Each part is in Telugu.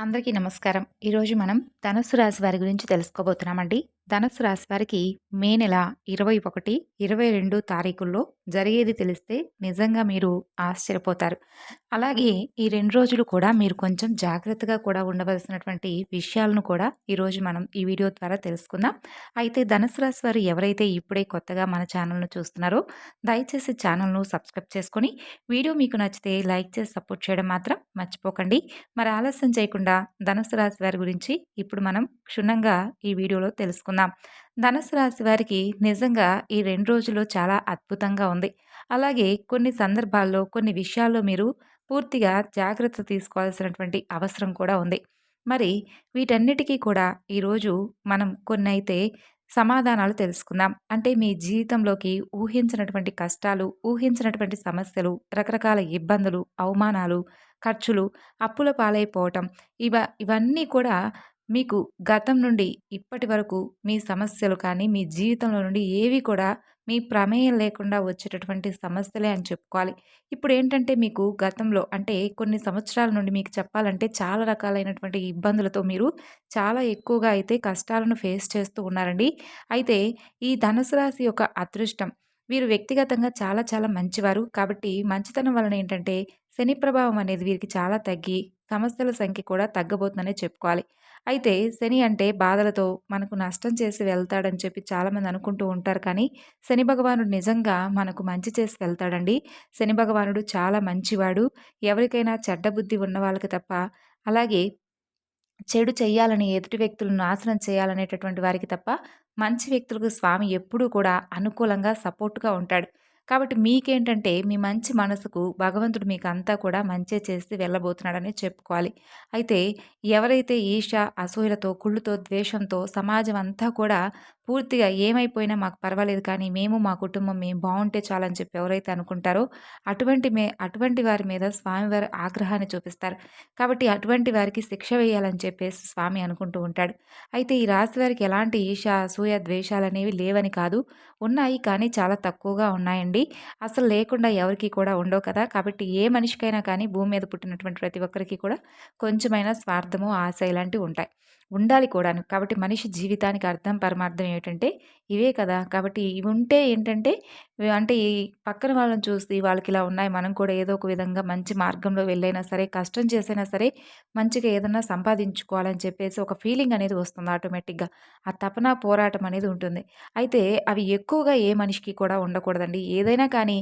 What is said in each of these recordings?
అందరికీ నమస్కారం. ఈరోజు మనం ధనుస్సు రాశి వారి గురించి తెలుసుకోబోతున్నామండి. ధనుసు రాశి వారికి మే నెల ఇరవై ఒకటి ఇరవై రెండు తారీఖుల్లో జరిగేది తెలిస్తే నిజంగా మీరు ఆశ్చర్యపోతారు. అలాగే ఈ రెండు రోజులు కూడా మీరు కొంచెం జాగ్రత్తగా కూడా ఉండవలసినటువంటి విషయాలను కూడా ఈరోజు మనం ఈ వీడియో ద్వారా తెలుసుకుందాం. అయితే ధనుసు రాశి వారు ఎవరైతే ఇప్పుడే కొత్తగా మన ఛానల్ను చూస్తున్నారో దయచేసి ఛానల్ను సబ్స్క్రైబ్ చేసుకొని వీడియో మీకు నచ్చితే లైక్ చేసి సపోర్ట్ చేయడం మాత్రం మర్చిపోకండి. మరి ఆలస్యం చేయకుండా ధనుసు రాశి వారి గురించి ఇప్పుడు మనం క్షుణ్ణంగా ఈ వీడియోలో తెలుసుకుందాం. ధనుసు రాశి వారికి నిజంగా ఈ రెండు రోజులు చాలా అద్భుతంగా ఉంది. అలాగే కొన్ని సందర్భాల్లో కొన్ని విషయాల్లో మీరు పూర్తిగా జాగ్రత్త తీసుకోవాల్సినటువంటి అవసరం కూడా ఉంది. మరి వీటన్నిటికీ కూడా ఈరోజు మనం కొన్ని అయితే సమాధానాలు తెలుసుకుందాం. అంటే మీ జీవితంలోకి ఊహించినటువంటి కష్టాలు ఊహించినటువంటి సమస్యలు రకరకాల ఇబ్బందులు అవమానాలు ఖర్చులు అప్పుల పాలైపోవటం ఇవ ఇవన్నీ కూడా మీకు గతం నుండి ఇప్పటి వరకు మీ సమస్యలు కానీ మీ జీవితంలో నుండి ఏవి కూడా మీ ప్రమేయం లేకుండా వచ్చేటటువంటి సమస్యలే అని చెప్పుకోవాలి. ఇప్పుడు ఏంటంటే మీకు గతంలో అంటే కొన్ని సంవత్సరాల నుండి మీకు చెప్పాలంటే చాలా రకాలైనటువంటి ఇబ్బందులతో మీరు చాలా ఎక్కువగా అయితే కష్టాలను ఫేస్ చేస్తూ ఉన్నారండి. అయితే ఈ ధనుసు రాశి యొక్క అదృష్టం వీరు వ్యక్తిగతంగా చాలా చాలా మంచివారు. కాబట్టి మంచితనం వలన ఏంటంటే శని ప్రభావం అనేది వీరికి చాలా తగ్గి సమస్యల సంఖ్య కూడా తగ్గబోతుందనే చెప్పుకోవాలి. అయితే శని అంటే బాధలతో మనకు నష్టం చేసి వెళ్తాడని చెప్పి చాలామంది అనుకుంటూ ఉంటారు. కానీ శని భగవానుడు నిజంగా మనకు మంచి చేసి వెళ్తాడండి. శని భగవానుడు చాలా మంచివాడు. ఎవరికైనా చెడ్డ బుద్ధి ఉన్న వాళ్ళకి తప్ప అలాగే చెడు చేయాలని ఎదుటి వ్యక్తులను నాశనం చేయాలనేటటువంటి వారికి తప్ప మంచి వ్యక్తులకు స్వామి ఎప్పుడూ కూడా అనుకూలంగా సపోర్ట్గా ఉంటాడు. కాబట్టి మీకేంటంటే మీ మంచి మనసుకు భగవంతుడు మీకు అంతా కూడా మంచే చేసి వెళ్ళబోతున్నాడని చెప్పుకోవాలి. అయితే ఎవరైతే ఈష అసూయలతో కుళ్ళుతో ద్వేషంతో సమాజం అంతా కూడా పూర్తిగా ఏమైపోయినా మాకు పర్వాలేదు. కానీ మేము మా కుటుంబం మేము బాగుంటే చాలని చెప్పి ఎవరైతే అనుకుంటారో అటువంటి మే అటువంటి వారి మీద స్వామివారి ఆగ్రహాన్ని చూపిస్తారు. కాబట్టి అటువంటి వారికి శిక్ష వేయాలని చెప్పేసి స్వామి అనుకుంటూ ఉంటాడు. అయితే ఈ రాశి వారికి ఎలాంటి ఈష అసూయ ద్వేషాలు అనేవి లేవని కాదు. ఉన్నాయి కానీ చాలా తక్కువగా ఉన్నాయండి. అసలు లేకుండా ఎవరికి కూడా ఉండవు కదా. కాబట్టి ఏ మనిషికైనా కానీ భూమి మీద పుట్టినటువంటి ప్రతి ఒక్కరికి కూడా కొంచెమైనా స్వార్థము ఆశ ఇలాంటివి ఉంటాయి. ఉండాలి కూడాను. కాబట్టి మనిషి జీవితానికి అర్థం పరమార్థం ఏమిటంటే ఇవే కదా! కాబట్టి ఇవి ఉంటే ఏంటంటే అంటే ఈ పక్కన వాళ్ళని చూసి వాళ్ళకి ఇలా ఉన్నాయి మనం కూడా ఏదో ఒక విధంగా మంచి మార్గంలో వెళ్ళైనా సరే కష్టం చేసైనా సరే మంచిగా ఏదన్నా సంపాదించుకోవాలని చెప్పేసి ఒక ఫీలింగ్ అనేది వస్తుంది ఆటోమేటిక్గా. ఆ తపన పోరాటం అనేది ఉంటుంది. అయితే అవి ఎక్కువగా ఏ మనిషికి కూడా ఉండకూడదండి. ఏదైనా కానీ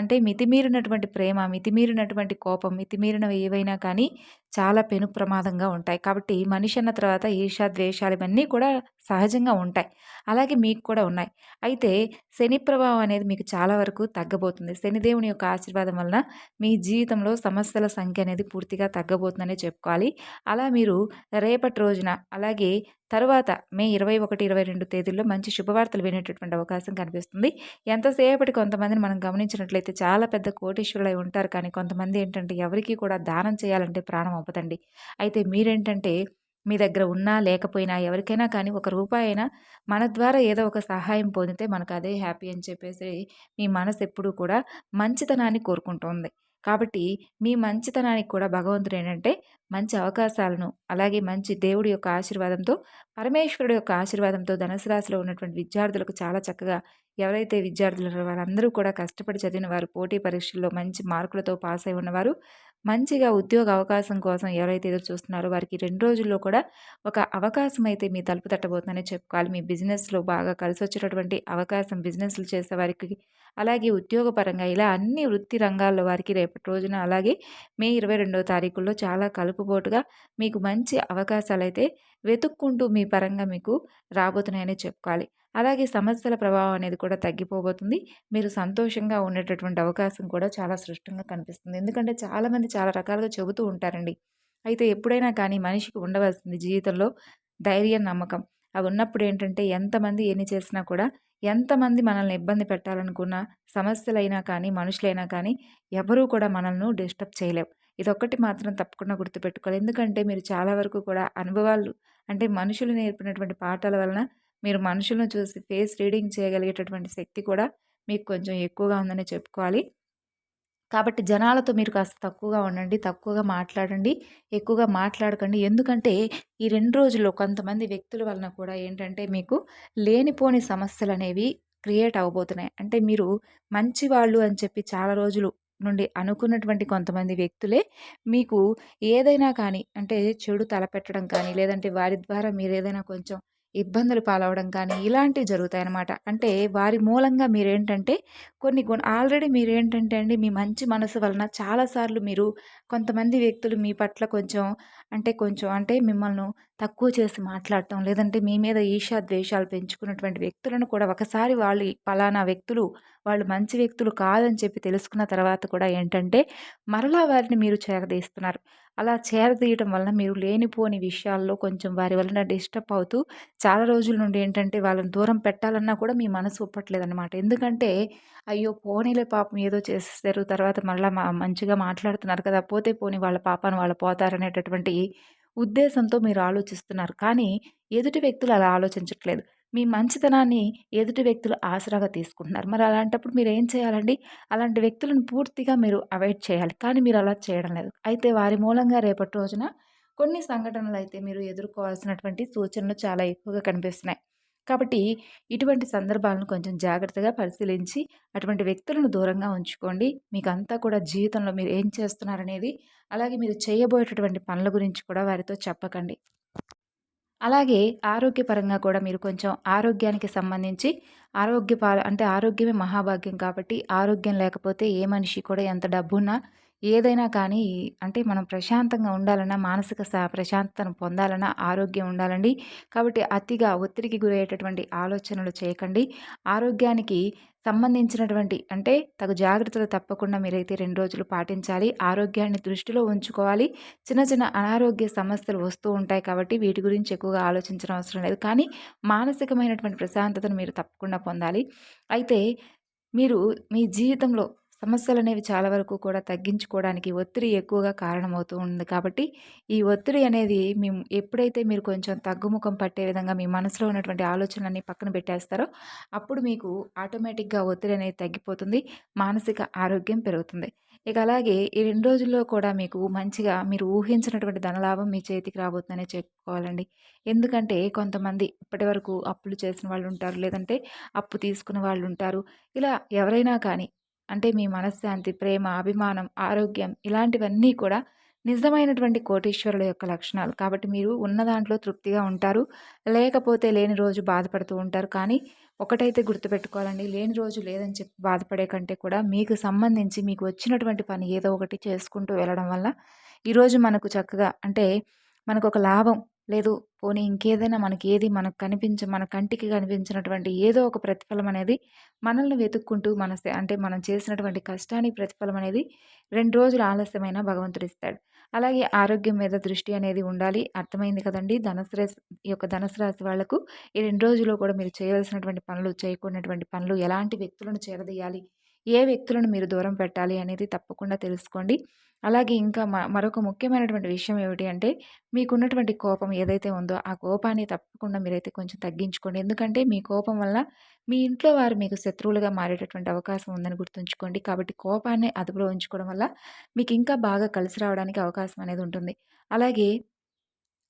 అంటే మితిమీరినటువంటి ప్రేమ మితిమీరినటువంటి కోపం మితిమీరినవి ఏవైనా కానీ చాలా పెను ప్రమాదంగా ఉంటాయి. కాబట్టి మనిషి అన్న తర్వాత ఈర్ష ద్వేషాలు ఇవన్నీ కూడా సహజంగా ఉంటాయి. అలాగే మీకు కూడా ఉన్నాయి. అయితే శని ప్రభావం అనేది మీకు చాలా వరకు తగ్గబోతుంది. శనిదేవుని యొక్క ఆశీర్వాదం వలన మీ జీవితంలో సమస్యల సంఖ్య అనేది పూర్తిగా తగ్గబోతుందనే చెప్పుకోవాలి. అలా మీరు రేపటి రోజున అలాగే తర్వాత మే ఇరవై ఒకటి ఇరవై రెండు తేదీల్లో మంచి శుభవార్తలు వినేటటువంటి అవకాశం కనిపిస్తుంది. ఎంతసేపటి కొంతమందిని మనం గమనించినట్లయితే చాలా పెద్ద కోటీశ్వరులై ఉంటారు కానీ కొంతమంది ఏంటంటే ఎవరికి కూడా దానం చేయాలంటే ప్రాణం అవ్వదండి అయితే మీరేంటంటే మీ దగ్గర ఉన్నా లేకపోయినా ఎవరికైనా కానీ ఒక రూపాయి అయినా మన ద్వారా ఏదో ఒక సహాయం పొందితే మనకు అదే హ్యాపీ అని చెప్పేసి మీ మనసు ఎప్పుడూ కూడా మంచితనాన్ని కోరుకుంటుంది. కాబట్టి మీ మంచితనానికి కూడా భగవంతుడు ఏంటంటే మంచి అవకాశాలను అలాగే మంచి దేవుడి యొక్క ఆశీర్వాదంతో పరమేశ్వరుడు యొక్క ఆశీర్వాదంతో ధనుసు రాశిలో ఉన్నటువంటి విద్యార్థులకు చాలా చక్కగా ఎవరైతే విద్యార్థులు వారందరూ కూడా కష్టపడి చదివిన వారు పోటీ పరీక్షల్లో మంచి మార్కులతో పాస్ అయి ఉన్నవారు మంచిగా ఉద్యోగ అవకాశం కోసం ఎవరైతే ఎదురు చూస్తున్నారో వారికి రెండు రోజుల్లో కూడా ఒక అవకాశం అయితే మీ తలుపు తట్టబోతుందని చెప్పుకోవాలి. మీ బిజినెస్లో బాగా కలిసి వచ్చేటటువంటి అవకాశం బిజినెస్లు చేసే వారికి అలాగే ఉద్యోగపరంగా ఇలా అన్ని వృత్తి రంగాల్లో వారికి రేపటి రోజున అలాగే మే ఇరవై రెండవ తారీఖుల్లో చాలా కలుపుబోటుగా మీకు మంచి అవకాశాలు అయితే వెతుక్కుంటూ మీ పరంగా మీకు రాబోతున్నాయని చెప్పుకోవాలి. అలాగే సమస్యల ప్రభావం అనేది కూడా తగ్గిపోబోతుంది. మీరు సంతోషంగా ఉండేటటువంటి అవకాశం కూడా చాలా స్పష్టంగా కనిపిస్తుంది. ఎందుకంటే చాలామంది చాలా రకాలుగా చెబుతూ ఉంటారండి. అయితే ఎప్పుడైనా కానీ మనిషికి ఉండవలసింది జీవితంలో ధైర్యం నమ్మకం. అవి ఉన్నప్పుడు ఏంటంటే ఎంతమంది ఎన్ని చేసినా కూడా ఎంతమంది మనల్ని ఇబ్బంది పెట్టాలనుకున్న సమస్యలైనా కానీ మనుషులైనా కానీ ఎవరూ కూడా మనల్ని డిస్టర్బ్ చేయలేవు ఇదొక్కటి మాత్రం తప్పకుండా గుర్తుపెట్టుకోవాలి. ఎందుకంటే మీరు చాలా వరకు కూడా అనుభవాలు అంటే మనుషులు నేర్పినటువంటి పాఠాల వలన మీరు మనుషులను చూసి ఫేస్ రీడింగ్ చేయగలిగేటటువంటి శక్తి కూడా మీకు కొంచెం ఎక్కువగా ఉందని చెప్పుకోవాలి. కాబట్టి జనాలతో మీరు కాస్త తక్కువగా ఉండండి తక్కువగా మాట్లాడండి ఎక్కువగా మాట్లాడకండి. ఎందుకంటే ఈ రెండు రోజుల్లో కొంతమంది వ్యక్తుల వలన కూడా ఏంటంటే మీకు లేనిపోని సమస్యలు అనేవి క్రియేట్ అవ్వబోతున్నాయి అంటే మీరు మంచి వాళ్ళు అని చెప్పి చాలా రోజులు నుండి అనుకున్నటువంటి కొంతమంది వ్యక్తులే మీకు ఏదైనా కానీ అంటే చెడు తలపెట్టడం కానీ లేదంటే వారి ద్వారా మీరు ఏదైనా కొంచెం ఇబ్బందులు పాలవడం కానీ ఇలాంటివి జరుగుతాయన్నమాట. అంటే వారి మూలంగా మీరేంటంటే కొన్ని గుణ ఆల్రెడీ మీరేంటంటే అండి మీ మంచి మనసు వలన చాలాసార్లు మీరు కొంతమంది వ్యక్తులు మీ పట్ల కొంచెం అంటే కొంచెం అంటే మిమ్మల్ని తక్కువ చేసి మాట్లాడటం లేదంటే మీ మీద ఈషా ద్వేషాలు పెంచుకున్నటువంటి వ్యక్తులను కూడా ఒకసారి వాళ్ళు పలానా వ్యక్తులు వాళ్ళు మంచి వ్యక్తులు కాదని చెప్పి తెలుసుకున్న తర్వాత కూడా ఏంటంటే మరలా వారిని మీరు చేరదీస్తున్నారు. అలా చేరదీయటం వలన మీరు లేనిపోని విషయాల్లో కొంచెం వారి వలన డిస్టర్బ్ అవుతూ చాలా రోజుల నుండి ఏంటంటే వాళ్ళని దూరం పెట్టాలన్నా కూడా మీ మనసు ఒప్పట్లేదన్నమాట. ఎందుకంటే అయ్యో పోనీలే పాపం ఏదో చేసేస్తారు తర్వాత మళ్ళీ మా మంచిగా మాట్లాడుతున్నారు కదా పోతే పోని వాళ్ళ పాపాను వాళ్ళు పోతారనేటటువంటి ఉద్దేశంతో మీరు ఆలోచిస్తున్నారు. కానీ ఎదుటి వ్యక్తులు అలా ఆలోచించట్లేదు. మీ మంచితనాన్ని ఎదుటి వ్యక్తులు ఆసరాగా తీసుకుంటున్నారు. మరి అలాంటప్పుడు మీరు ఏం చేయాలండి? అలాంటి వ్యక్తులను పూర్తిగా మీరు అవాయిడ్ చేయాలి. కానీ మీరు అలా చేయడం లేదు. అయితే వారి మూలంగా రేపటి రోజున కొన్ని సంఘటనలు అయితే మీరు ఎదుర్కోవాల్సినటువంటి సూచనలు చాలా ఎక్కువగా కనిపిస్తున్నాయి. కాబట్టి ఇటువంటి సందర్భాలను కొంచెం జాగ్రత్తగా పరిశీలించి అటువంటి వ్యక్తులను దూరంగా ఉంచుకోండి. మీకు అంతా కూడా జీవితంలో మీరు ఏం చేస్తున్నారనేది అలాగే మీరు చేయబోయేటటువంటి పనుల గురించి కూడా వారితో చెప్పకండి. అలాగే ఆరోగ్యపరంగా కూడా మీరు కొంచెం ఆరోగ్యానికి సంబంధించి ఆరోగ్య అంటే ఆరోగ్యమే మహాభాగ్యం కాబట్టి ఆరోగ్యం లేకపోతే ఏ మనిషి కూడా ఎంత డబ్బున్నా ఏదైనా కానీ అంటే మనం ప్రశాంతంగా ఉండాలన్నా మానసిక ప్రశాంతతను పొందాలన్నా ఆరోగ్యం ఉండాలండి. కాబట్టి అతిగా ఒత్తిడికి గురయ్యేటటువంటి ఆలోచనలు చేయకండి. ఆరోగ్యానికి సంబంధించినటువంటి అంటే తగు జాగ్రత్తలు తప్పకుండా మీరైతే రెండు రోజులు పాటించాలి. ఆరోగ్యాన్ని దృష్టిలో ఉంచుకోవాలి. చిన్న చిన్న అనారోగ్య సమస్యలు వస్తూ ఉంటాయి కాబట్టి వీటి గురించి ఎక్కువగా ఆలోచించడం అవసరం లేదు. కానీ మానసికమైనటువంటి ప్రశాంతతను మీరు తప్పకుండా పొందాలి. అయితే మీరు మీ జీవితంలో సమస్యలు అనేవి చాలా వరకు కూడా తగ్గించుకోవడానికి ఒత్తిడి ఎక్కువగా కారణమవుతూ ఉంది. కాబట్టి ఈ ఒత్తిడి అనేది మేము ఎప్పుడైతే మీరు కొంచెం తగ్గుముఖం పట్టే విధంగా మీ మనసులో ఉన్నటువంటి ఆలోచనలన్నీ పక్కన పెట్టేస్తారో అప్పుడు మీకు ఆటోమేటిక్గా ఒత్తిడి అనేది తగ్గిపోతుంది మానసిక ఆరోగ్యం పెరుగుతుంది. ఇక అలాగే ఈ రెండు రోజుల్లో కూడా మీకు మంచిగా మీరు ఊహించినటువంటి ధనలాభం మీ చేతికి రాబోతుందనే చెప్పుకోవాలండి. ఎందుకంటే కొంతమంది ఇప్పటి వరకు అప్పులు చేసిన వాళ్ళు ఉంటారు లేదంటే అప్పు తీసుకున్న వాళ్ళు ఉంటారు. ఇలా ఎవరైనా కానీ అంటే మీ మనశ్శాంతి ప్రేమ అభిమానం ఆరోగ్యం ఇలాంటివన్నీ కూడా నిజమైనటువంటి కోటీశ్వరుల యొక్క లక్షణాలు. కాబట్టి మీరు ఉన్న దాంట్లో తృప్తిగా ఉంటారు. లేకపోతే లేని రోజు బాధపడుతూ ఉంటారు. కానీ ఒకటైతే గుర్తుపెట్టుకోవాలండి. లేని రోజు లేదని చెప్పి బాధపడే కంటే కూడా మీకు సంబంధించి మీకు వచ్చినటువంటి పని ఏదో ఒకటి చేసుకుంటూ వెళ్ళడం వల్ల ఈరోజు మనకు చక్కగా అంటే మనకు ఒక లాభం లేదు పోనీ ఇంకేదైనా మనకి ఏది మనకు కనిపించ మన కంటికి కనిపించినటువంటి ఏదో ఒక ప్రతిఫలం అనేది మనల్ని వెతుక్కుంటూ మన అంటే మనం చేసినటువంటి కష్టానికి ప్రతిఫలం అనేది రెండు రోజులు ఆలస్యమైన భగవంతుడు ఇస్తాడు. అలాగే ఆరోగ్యం మీద దృష్టి అనేది ఉండాలి. అర్థమైంది కదండి? ధనుసు రాశి యొక్క ధనుసు రాశి వాళ్ళకు ఈ రెండు రోజుల్లో కూడా మీరు చేయవలసినటువంటి పనులు చేయకూడనటువంటి పనులు ఎలాంటి వ్యక్తులను చేరదీయాలి? ఏ వ్యక్తులను మీరు దూరం పెట్టాలి అనేది తప్పకుండా తెలుసుకోండి. అలాగే ఇంకా మరొక ముఖ్యమైనటువంటి విషయం ఏమిటి అంటే మీకున్నటువంటి కోపం ఏదైతే ఉందో ఆ కోపాన్ని తప్పకుండా మీరైతే కొంచెం తగ్గించుకోండి. ఎందుకంటే మీ కోపం వల్ల మీ ఇంట్లో వారు మీకు శత్రువులుగా మారేటటువంటి అవకాశం ఉందని గుర్తుంచుకోండి. కాబట్టి కోపాన్ని అదుపులో ఉంచుకోవడం వల్ల మీకు ఇంకా బాగా కలిసి రావడానికి అవకాశం అనేది ఉంటుంది. అలాగే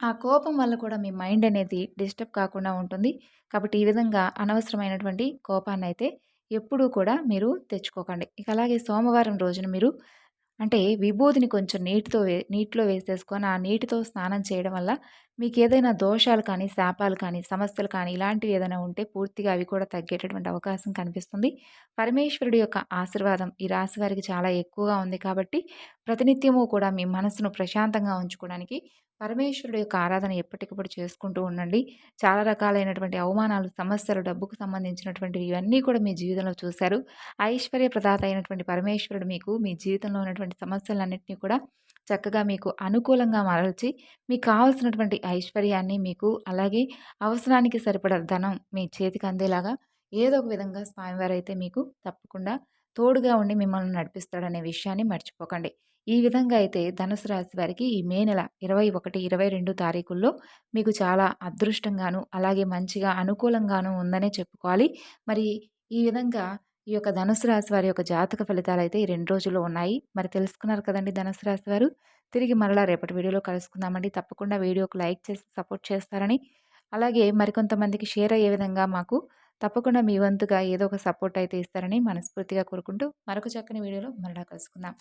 ఆ కోపం వల్ల కూడా మీ మైండ్ అనేది డిస్టర్బ్ కాకుండా ఉంటుంది. కాబట్టి ఈ విధంగా అనవసరమైనటువంటి కోపాన్ని అయితే ఎప్పుడూ కూడా మీరు తెచ్చుకోకండి. ఇక అలాగే సోమవారం రోజున మీరు అంటే విభూతిని కొంచెం నీటితో వే నీటిలో వేసేసుకొని ఆ నీటితో స్నానం చేయడం వల్ల మీకు ఏదైనా దోషాలు కానీ శాపాలు కానీ సమస్యలు కానీ ఇలాంటివి ఏదైనా ఉంటే పూర్తిగా అవి కూడా తగ్గేటటువంటి అవకాశం కనిపిస్తుంది. పరమేశ్వరుడి యొక్క ఆశీర్వాదం ఈ రాశి వారికి చాలా ఎక్కువగా ఉంది కాబట్టి ప్రతినిత్యము కూడా మీ మనసును ప్రశాంతంగా ఉంచుకోవడానికి పరమేశ్వరుడు యొక్క ఆరాధన ఎప్పటికప్పుడు చేసుకుంటూ ఉండండి. చాలా రకాలైనటువంటి అవమానాలు సమస్యలు డబ్బుకు సంబంధించినటువంటివి ఇవన్నీ కూడా మీ జీవితంలో చూశారు. ఐశ్వర్య ప్రదాత అయినటువంటి పరమేశ్వరుడు మీకు మీ జీవితంలో ఉన్నటువంటి సమస్యలన్నింటినీ కూడా చక్కగా మీకు అనుకూలంగా మరల్చి మీకు కావాల్సినటువంటి ఐశ్వర్యాన్ని మీకు అలాగే అవసరానికి సరిపడ ధనం మీ చేతికి అందేలాగా ఏదో ఒక విధంగా స్వామివారు అయితే మీకు తప్పకుండా తోడుగా ఉండి మిమ్మల్ని నడిపిస్తాడనే విషయాన్ని మర్చిపోకండి. ఈ విధంగా అయితే ధనుసు రాశి వారికి ఈ మే నెల ఇరవై ఒకటి ఇరవై రెండు తారీఖుల్లో మీకు చాలా అదృష్టంగాను అలాగే మంచిగా అనుకూలంగాను ఉందనే చెప్పుకోవాలి. మరి ఈ విధంగా ఈ యొక్క ధనుసు రాశి వారి యొక్క జాతక ఫలితాలు అయితే ఈ రెండు రోజుల్లో ఉన్నాయి. మరి తెలుసుకున్నారు కదండి ధనుసు రాశి వారు. తిరిగి మరలా రేపటి వీడియోలో కలుసుకుందామండి. తప్పకుండా వీడియోకు లైక్ చేసి సపోర్ట్ చేస్తారని. అలాగే మరికొంతమందికి షేర్ అయ్యే విధంగా మాకు తప్పకుండా మీ వంతుగా ఏదో ఒక సపోర్ట్ అయితే ఇస్తారని మనస్ఫూర్తిగా కోరుకుంటూ మరొక చక్కని వీడియోలో మరలా కలుసుకుందాం.